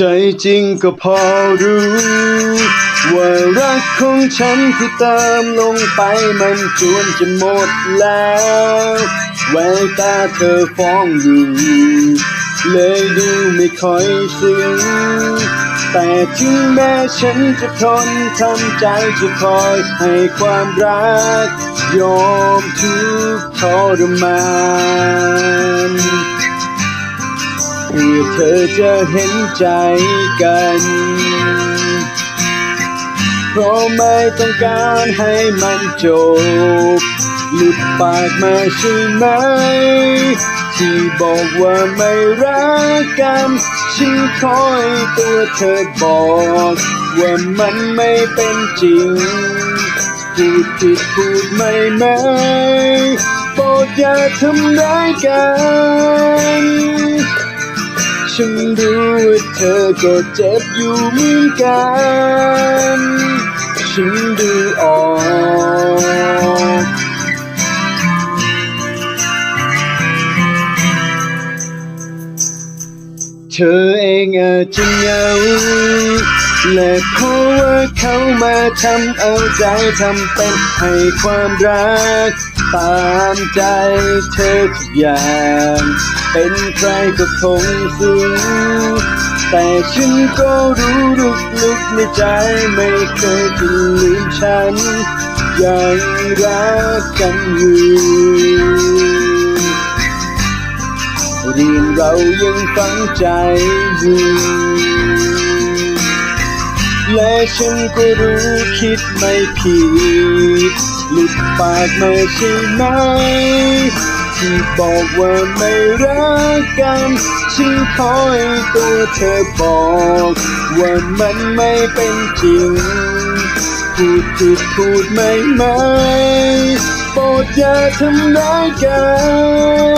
ใจจริงก็พอรู้ ว่ารักของฉันที่เติมลงไปมันจวนจะหมดแล้วแววตาเธอฟ้องอยู่ เลยดูไม่ค่อยซึ้งแต่ถึงแม้ฉันจะทนทำใจจะคอยให้ความรัก ยอมทุกข์ทรมาน เพื่อเธอจะเห็นใจกัน เพราะไม่ต้องการให้มันจบ หลุดปากมาใช่ไหม ที่บอกว่าไม่รักกันฉันคอยตัวเธอบอก ว่ามันไม่เป็นจริง พูดผิดพูดไม่ไหมโปรดอย่าทำร้ายกัน ฉันรู้ว่าเธอก็เจ็บอยู่เหมือนกัน ฉันดูออกเธอเองอาจจะเหงาและเพราะว่าเขามาทำเอาใจทำเป็นให้ความรัก ตามใจเธอทุกอย่าง เป็นใครก็คงซึ้งแต่ฉันก็รู้ลึกๆในใจไม่เคยจะลืมฉัน ยังรักกันอยู่เรื่องเรายังฝังใจอยู่ และฉันก็รู้คิดไม่ผิดหลุดปากมาใช่ไหม ที่บอกว่าไม่รักกัน ฉันคอยตัวเธอบอก ว่ามันไม่เป็นจริง พูดผิดพูดไม่ไหมโปรดอย่าทำร้ายกัน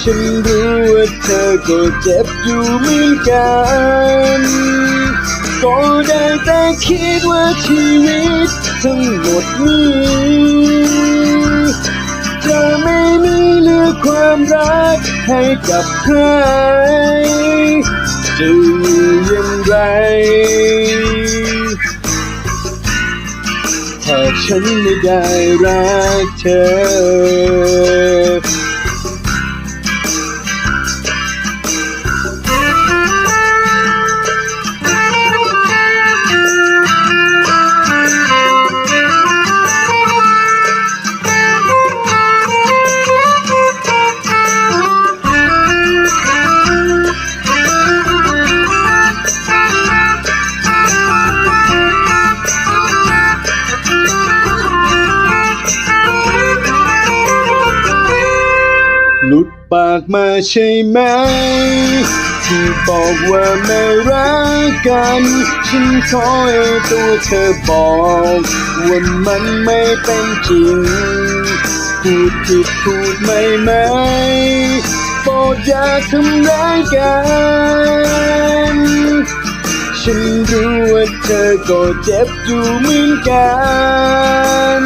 ฉันรู้ว่าเธอก็เจ็บอยู่เหมือนกัน ก็ได้แต่คิดว่าชีวิตทั้งหมดนี้จะไม่มีเหลือความรักให้กับใครจะอยู่อย่างไร ถ้าฉันไม่ได้รักเธอ หลุดปากมาใช่ไหม ที่บอกว่าไม่รักกัน ฉันคอยตัวเธอบอกว่ามันไม่เป็นจริง พูดผิดพูดไม่ไหมโปรดอย่าทำร้ายกันฉันรู้ว่าเธอก็เจ็บอยู่เหมือนกัน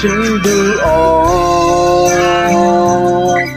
ฉันดูออก